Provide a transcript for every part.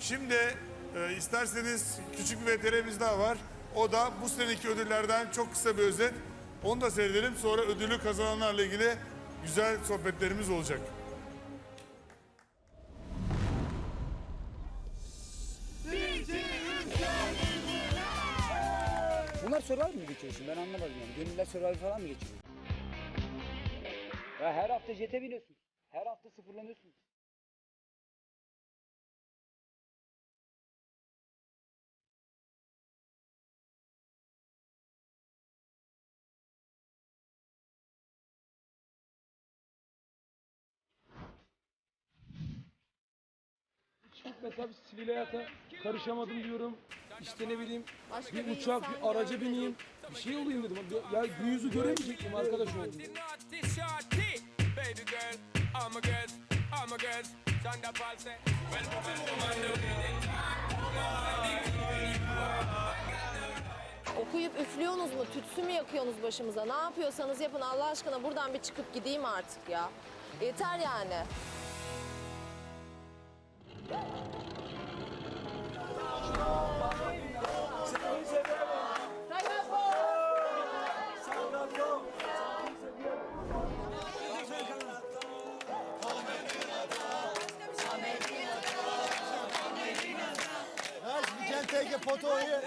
Şimdi e, isterseniz küçük bir VTR'miz daha var. O da bu seneki ödüllerden çok kısa bir özet. Onu da seyredelim. Sonra ödülü kazananlarla ilgili güzel sohbetlerimiz olacak. Bunlar Survivor mı geçiyor şimdi ben anlamadım yani. Gönüller Survivor falan mı geçiyor? Ya her hafta jete biniyorsun. Her hafta sıfırlanıyorsun. Mesela bir sivil hayata karışamadım diyorum. İşte ne bileyim bir uçak, bir araca bineyim. Bir şey olayım dedim. Ya bu yüzü göremeyecek miyim arkadaş oldum. Okuyup üflüyorsunuz mu? Tütsü mü yakıyorsunuz başımıza? Ne yapıyorsanız yapın Allah aşkına buradan bir çıkıp gideyim artık ya. Yeter yani. photo here.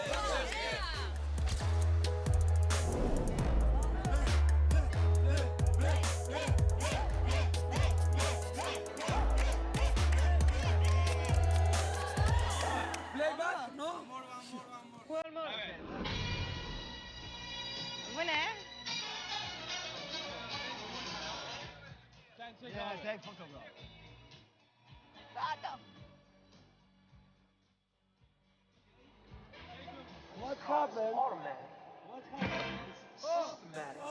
Playback? No? More, one more, one more. One more. Okay. Voilà. Thanks, yeah, take photograph. happened? Automatic. What's happening? It's systematic.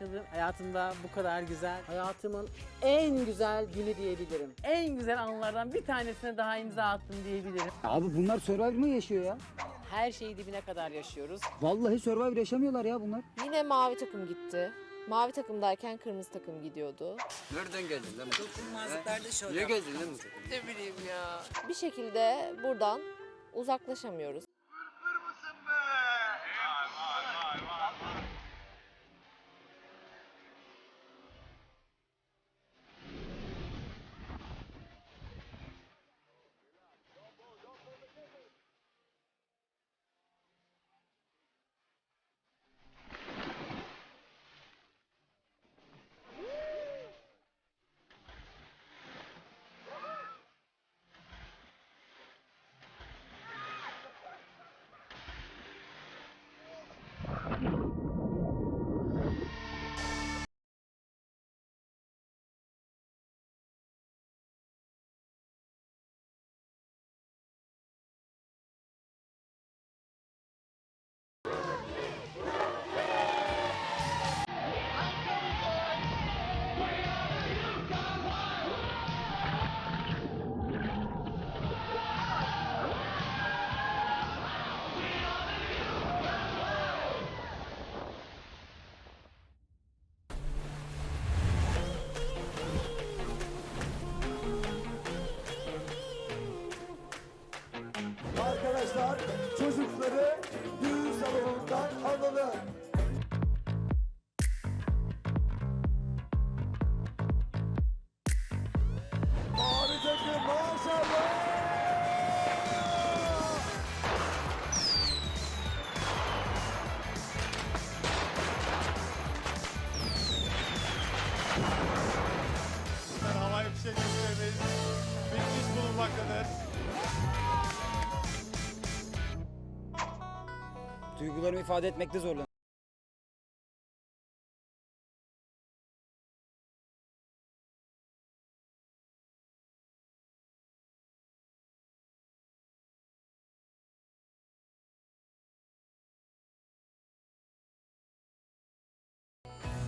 Yaşadığım, hayatımda bu kadar güzel, hayatımın en güzel günü diyebilirim. En güzel anılardan bir tanesine daha imza attım diyebilirim. Abi bunlar Survivor mı yaşıyor ya? Her şeyi dibine kadar yaşıyoruz. Vallahi Survivor yaşamıyorlar ya bunlar. Yine mavi takım gitti. Mavi takımdayken kırmızı takım gidiyordu. Nereden geldin lan? Dokunmazlıklarda şöyle. Niye geldin lan? Ne bileyim ya. Bir şekilde buradan uzaklaşamıyoruz. Çocukları düğün salonundan alalım. Duygularımı ifade etmekte zorlanıyorum.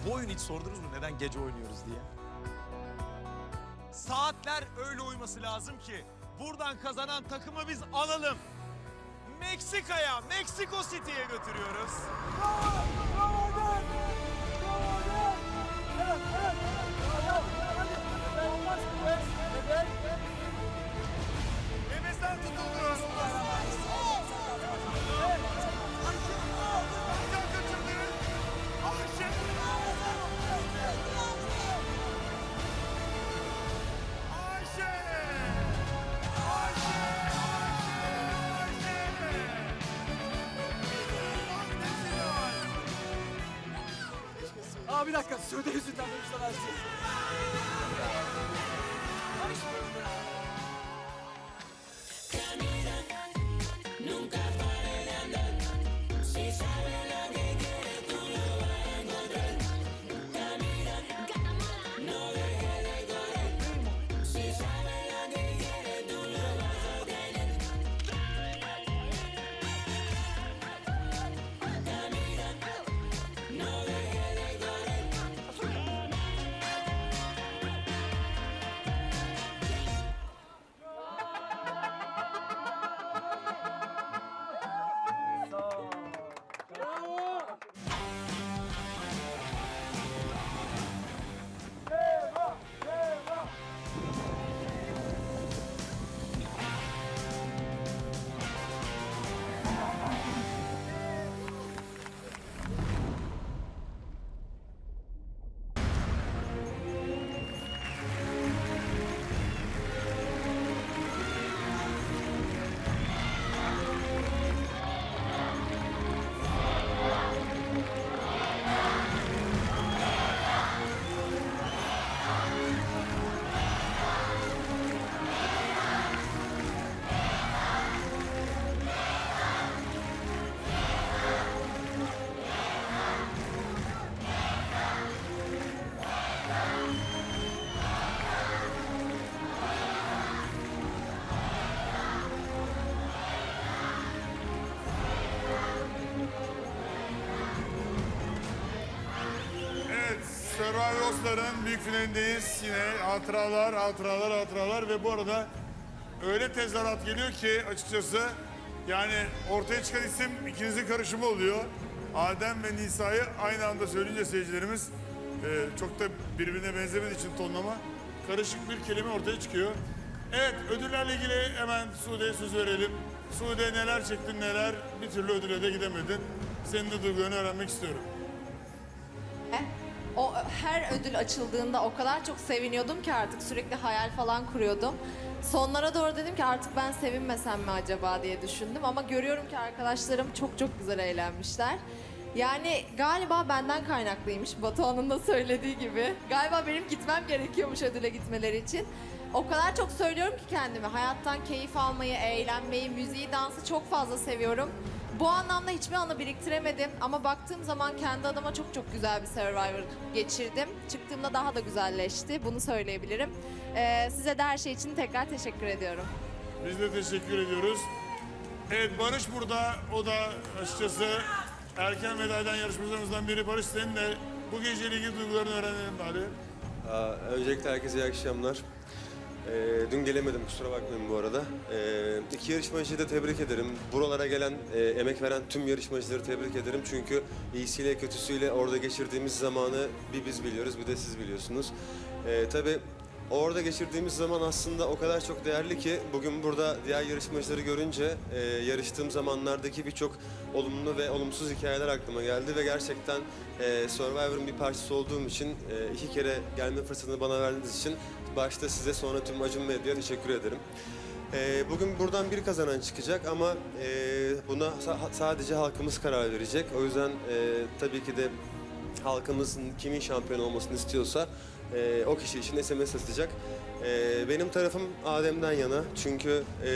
Bu oyunu hiç sordunuz mu neden gece oynuyoruz diye? Saatler öyle uyması lazım ki buradan kazanan takımı biz alalım. Meksika'ya, Meksiko City'ye götürüyoruz. Nefesler Aa bir dakika Sude yüzünden böyle bir şeyler açacağız. Oscar'ın büyük finalindeyiz. Yine hatıralar, hatıralar, hatıralar ve bu arada öyle tezahürat geliyor ki açıkçası yani ortaya çıkan isim ikinizin karışımı oluyor. Adem ve Nisa'yı aynı anda söyleyince seyircilerimiz e, çok da birbirine benzemediği için tonlama karışık bir kelime ortaya çıkıyor. Evet, ödüllerle ilgili hemen Sude'ye söz verelim. Sude neler çektin neler, bir türlü ödüle de gidemedin. Senin de duygularını öğrenmek istiyorum. O her ödül açıldığında o kadar çok seviniyordum ki artık sürekli hayal falan kuruyordum. Sonlara doğru dedim ki artık ben sevinmesem mi acaba diye düşündüm ama görüyorum ki arkadaşlarım çok çok güzel eğlenmişler. Yani galiba benden kaynaklıymış Batuhan'ın da söylediği gibi. Galiba benim gitmem gerekiyormuş ödüle gitmeleri için. O kadar çok söylüyorum ki kendime. Hayattan keyif almayı, eğlenmeyi, müziği, dansı çok fazla seviyorum. Bu anlamda hiçbir anı biriktiremedim ama baktığım zaman kendi adıma çok çok güzel bir Survivor geçirdim. Çıktığımda daha da güzelleşti. Bunu söyleyebilirim. Ee, size de her şey için tekrar teşekkür ediyorum. Biz de teşekkür ediyoruz. Evet Barış burada. O da açıkçası erken veda eden yarışmacılarımızdan biri. Barış senin de bu geceyle ilgili duygularını öğrenelim bari. Aa, öncelikle herkese iyi akşamlar. Ee, dün gelemedim kusura bakmayın bu arada. Ee, iki yarışmacıyı da tebrik ederim. Buralara gelen, e, emek veren tüm yarışmacıları tebrik ederim. Çünkü iyisiyle kötüsüyle orada geçirdiğimiz zamanı bir biz biliyoruz bir de siz biliyorsunuz. Ee, tabii orada geçirdiğimiz zaman aslında o kadar çok değerli ki bugün burada diğer yarışmacıları görünce e, yarıştığım zamanlardaki birçok olumlu ve olumsuz hikayeler aklıma geldi ve gerçekten e, Survivor'ın bir parçası olduğum için e, iki kere gelme fırsatını bana verdiğiniz için başta size sonra tüm Acun Medya'ya teşekkür ederim. E, bugün buradan bir kazanan çıkacak ama e, buna sa- sadece halkımız karar verecek. O yüzden e, tabii ki de halkımızın kimin şampiyon olmasını istiyorsa e, o kişi için SMS atacak. E, benim tarafım Adem'den yana çünkü e,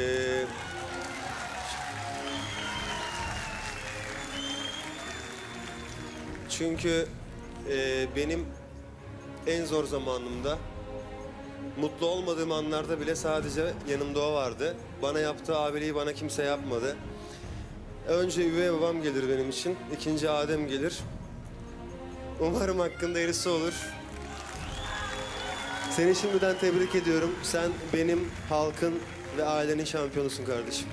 Çünkü e, benim en zor zamanımda mutlu olmadığım anlarda bile sadece yanımda o vardı. Bana yaptığı abiliği bana kimse yapmadı. Önce üvey babam gelir benim için, ikinci Adem gelir. Umarım hakkında erisi olur. Seni şimdiden tebrik ediyorum. Sen benim halkın ve ailenin şampiyonusun kardeşim.